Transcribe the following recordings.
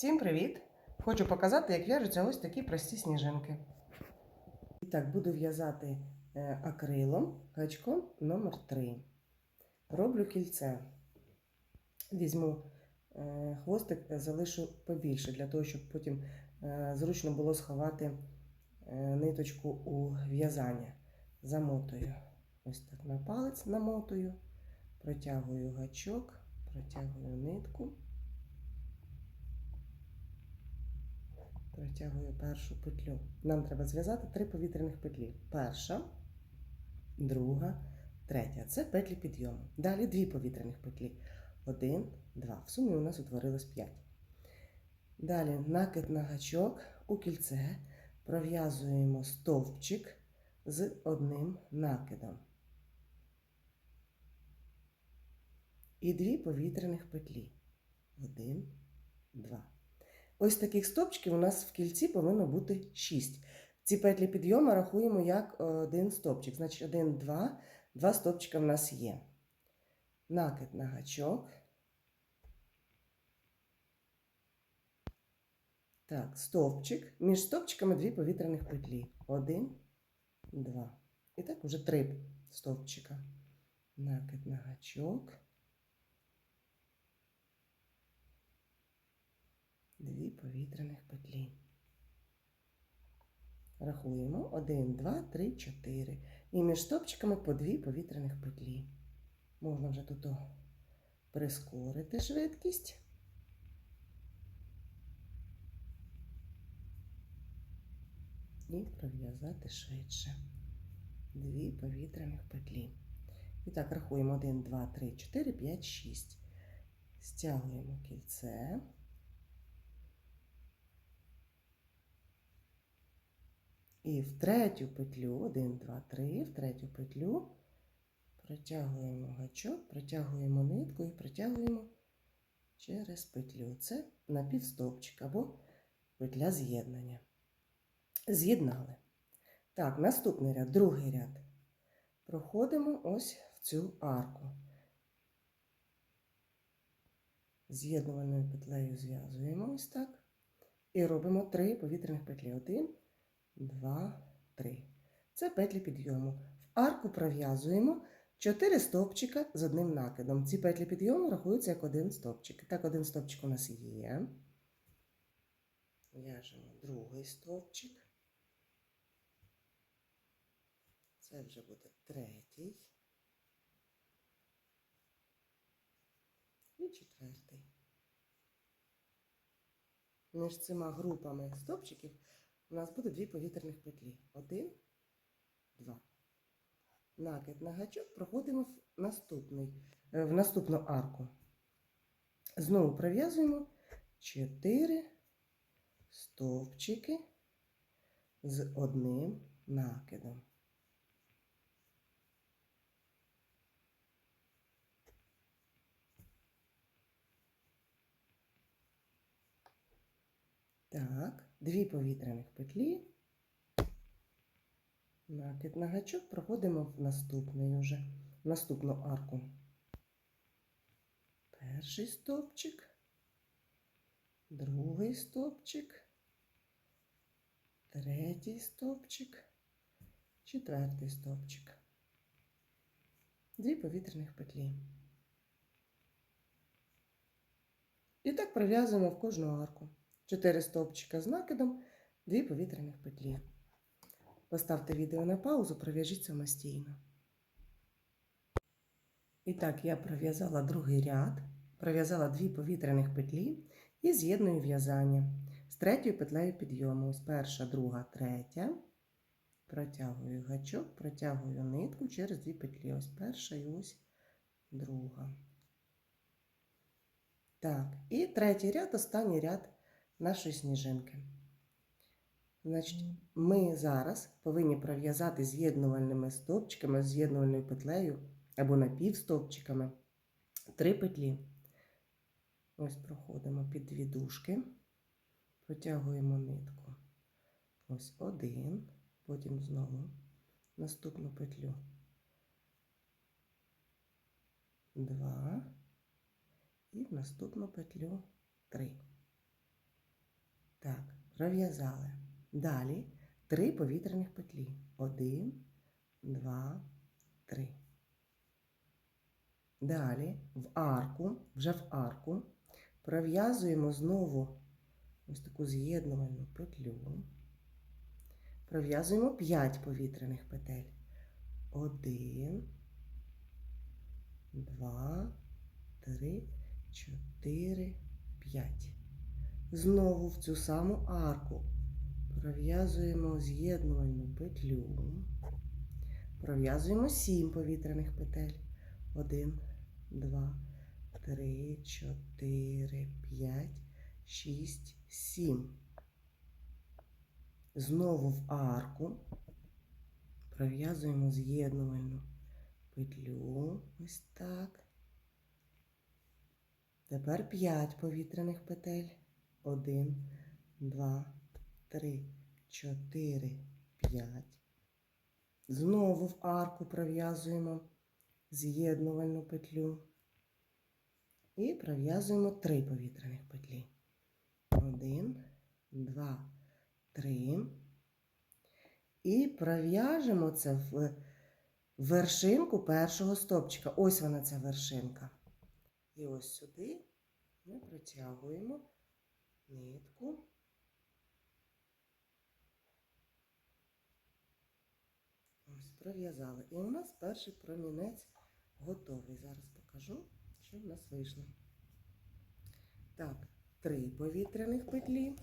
Всім привіт! Хочу показати, як в'яжуться ось такі прості сніжинки. І так, буду в'язати е, акрилом гачком номер 3 Роблю кільце. Візьму е, хвостик, е, залишу побільше, для того, щоб потім зручно було сховати ниточку у в'язання. Замотую ось так на палець, намотую, протягую гачок, протягую нитку. Протягую першу петлю. Нам треба зв'язати три повітряних петлі. Перша, друга, третя. Це петлі підйому. Далі дві повітряних петлі. Один, два. В сумі у нас утворилось п'ять. Далі накид на гачок у кільце. Пров'язуємо стовпчик з одним накидом. І дві повітряних петлі. Один, два. Ось таких стопчиків у нас в кільці повинно бути 6. Ці петлі підйому рахуємо як один стопчик. Значить, 1, 2, два стопчика в нас є. Накид на гачок. Так, стовпчик. Між стовпчиками дві повітряних петлі. Один, два. І так уже три стовпчика. Накид на гачок. Дві повітряних петлі. Рахуємо 1, 2, 3, 4. І між стопчиками по дві повітряних петлі. Можна вже тут прискорити швидкість. І пров'язати швидше. Дві повітряних петлі. І так, рахуємо 1, 2, 3, 4, 5, 6. Стягуємо кільце. І в третю петлю, 1, 2, 3, в третю петлю протягуємо гачок, протягуємо нитку і протягуємо через петлю. Це напівстопчик або петля з'єднання. З'єднали. Так, наступний ряд, другий ряд. Проходимо ось в цю арку. З'єднувальною петлею зв'язуємо ось так. І робимо три повітряних петлі. Один, два, три. Це петлі підйому. В арку пров'язуємо 4 стовпчика з одним накидом. Ці петлі підйому рахуються як один стовпчик. Так, один стовпчик у нас є. В'яжемо другий стовпчик. Це вже буде третій. І четвертий. Між цими групами стовпчиків у нас буде дві повітряних петлі. Один, два. Накид на гачок проходимо в наступний, е, в наступну арку. Знову пров'язуємо 4 стовпчики з одним накидом. Так, дві повітряних петлі. Накид на гачок проходимо в наступний уже, в наступну арку. Перший стовпчик, другий стовпчик, третій стовпчик, четвертий стовпчик. Дві повітряних петлі. І так пров'язуємо в кожну арку. 4 стовпчика з накидом, 2 повітряних петлі. Поставте відео на паузу, пров'яжіть самостійно. І так, я пров'язала другий ряд, пров'язала 2 повітряних петлі і з'єдную в'язання з третьою петлею підйому. Ось перша, друга, третя. Протягую гачок, протягую нитку через дві петлі. Ось перша і ось друга. Так, і третій ряд, останній ряд нашої сніжинки. Значить, ми зараз повинні пров'язати з'єднувальними стовпчиками, з'єднувальною петлею або напівстовпчиками три петлі. Ось проходимо під дві дужки, протягуємо нитку. Ось один, потім знову наступну петлю. Два і в наступну петлю три. Пров'язали. Далі три повітряних петлі. Один, два, три. Далі в арку, вже в арку, пров'язуємо знову ось таку з'єднувальну петлю. Пров'язуємо 5 повітряних петель. Один, два, три, чотири, п'ять. Знову в цю саму арку пров'язуємо з'єднувальну петлю. Пров'язуємо 7 повітряних петель. Один, два, три, чотири, п'ять, шість, сім. Знову в арку пров'язуємо з'єднувальну петлю. Ось так. Тепер 5 повітряних петель. Один, два, три, чотири, п'ять. Знову в арку пров'язуємо з'єднувальну петлю. І пров'язуємо 3 повітряних петлі. Один, два, три. І пров'яжемо це в вершинку першого стопчика. Ось вона ця вершинка. І ось сюди ми протягуємо нитку. Ось, пров'язали. І у нас перший промінець готовий. Зараз покажу, що в нас вийшло. Так, три повітряних петлі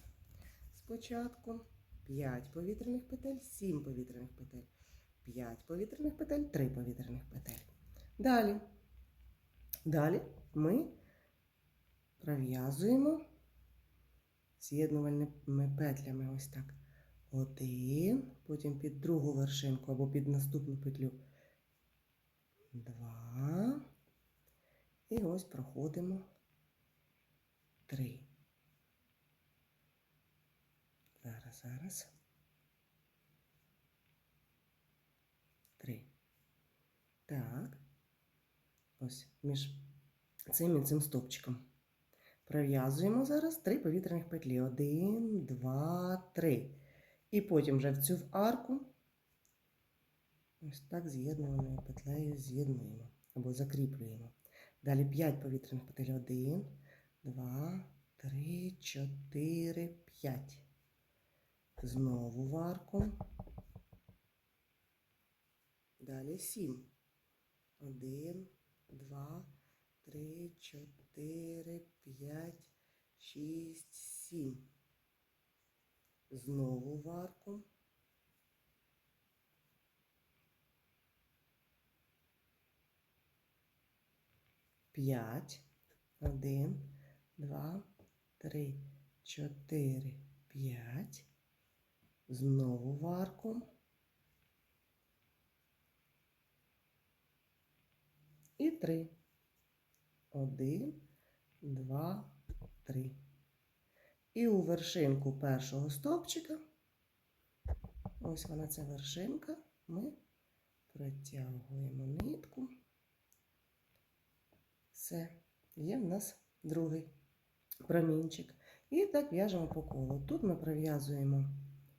спочатку, 5 повітряних петель, 7 повітряних петель, 5 повітряних петель, 3 повітряних петель. Далі. Далі ми пров'язуємо з'єднувальними петлями ось так. Один, потім під другу вершинку або під наступну петлю. Два. І ось проходимо три. Зараз, зараз. Три. Так. Ось між цим і цим стовпчиком. Пров'язуємо зараз три повітряних петлі. Один, два, три. І потім вже в цю арку ось так з'єднуваною петлею з'єднуємо або закріплюємо. Далі 5 повітряних петель. 1, 2, 3, 4, 5. Знову в арку. Далі 7. 1, 2, 3, 4, 5, 6, 7. Знову в арку. П'ять. Один, два, три, чотири, п'ять. Знову в арку. І три. Один, два, три. І у вершинку першого стовпчика, ось вона ця вершинка, ми протягуємо нитку. Все, є в нас другий промінчик. І так в'яжемо по колу. Тут ми пров'язуємо,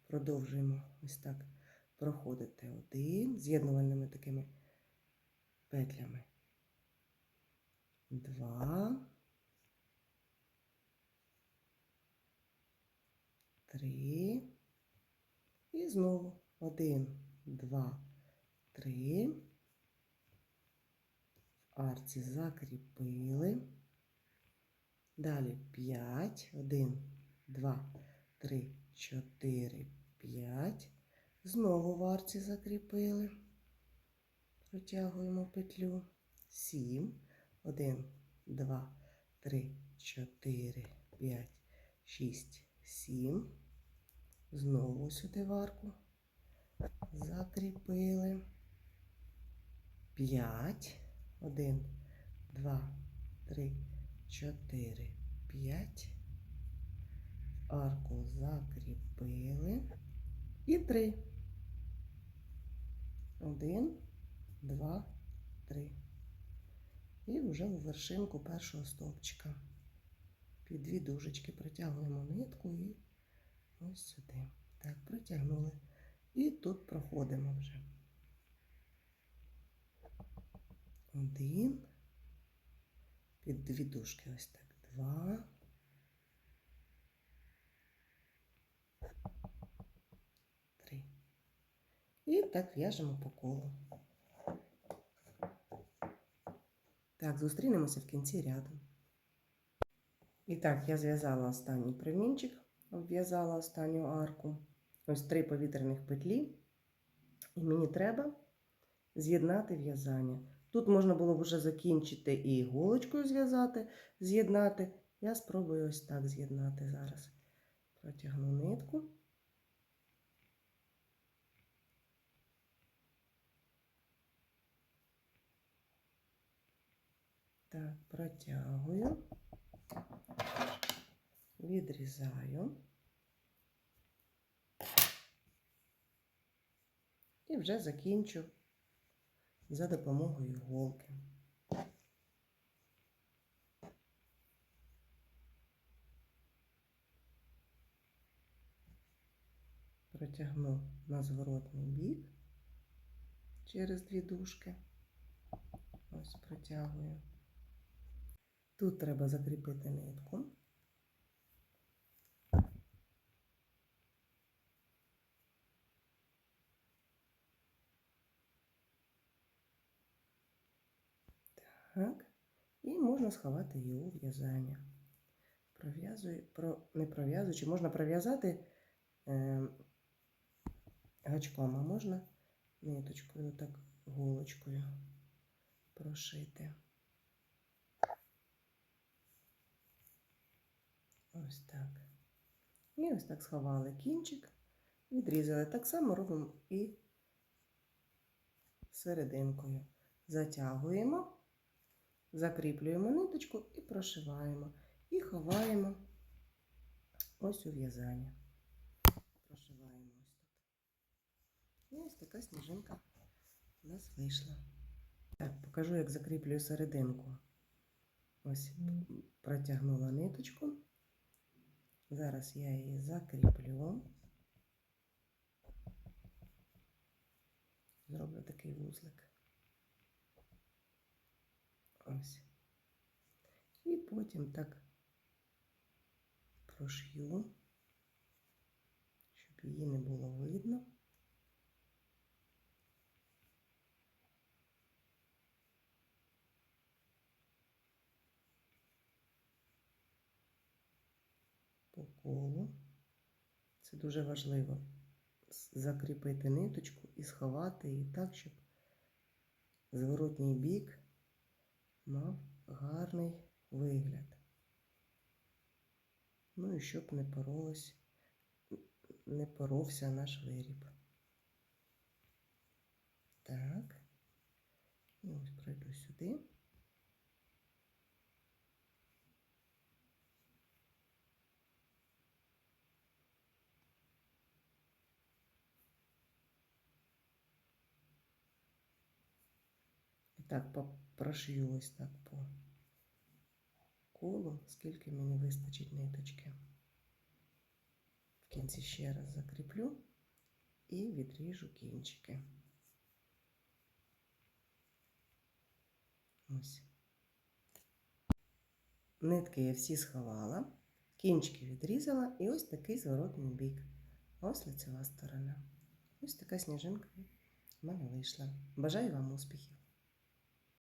продовжуємо ось так проходити один з'єднувальними такими петлями. Два. Три. І знову один, два, три. В арці закріпили. Далі п'ять. Один, два, три, чотири, п'ять. Знову в арці закріпили. Протягуємо петлю. Сім. Один, два, три, чотири, п'ять, шість, сім. Знову сюди в арку. Закріпили. П'ять. Один, два, три, чотири, п'ять. Арку закріпили. І три. Один, два, три. І вже у вершинку першого стовпчика. Під дві дужечки протягуємо нитку і ось сюди. Так, протягнули. І тут проходимо вже. Один. Під дві дужки ось так. Два. Три. І так в'яжемо по колу. Так, зустрінемося в кінці ряду. І так, я зв'язала останній примінчик, обв'язала останню арку. Ось три повітряних петлі. І мені треба з'єднати в'язання. Тут можна було б вже закінчити і іголочкою зв'язати, з'єднати. Я спробую ось так з'єднати зараз. Протягну нитку. Так, протягую, відрізаю. І вже закінчу за допомогою іголки. Протягну на зворотний бік через дві дужки. Ось протягую. Тут треба закріпити нитку. Так. І можна сховати у в'язання. Про, не пров'язуючи, можна пров'язати е, гачком, а можна ниточкою, так голочкою прошити. Ось так. І ось так сховали кінчик, відрізали. Так само робимо і серединкою. Затягуємо, закріплюємо ниточку і прошиваємо. І ховаємо ось у в'язання. Прошиваємо ось тут. І ось така сніжинка у нас вийшла. Так, покажу, як закріплюю серединку. Ось протягнула ниточку. Зараз я її закріплю. Зроблю такий вузлик. Ось. І потім так прошью, щоб її не було видно. по колу. Це дуже важливо закріпити ниточку і сховати її так, щоб зворотній бік мав гарний вигляд. Ну і щоб не поролось, не поровся наш виріб. Так, і ось пройду сюди. Так прошью ось так по колу, скільки мені вистачить ниточки. В кінці ще раз закріплю і відріжу кінчики. Ось. Нитки я всі сховала, кінчики відрізала і ось такий зворотний бік. Ось лицева сторона. Ось така сніжинка в мене вийшла. Бажаю вам успіхів!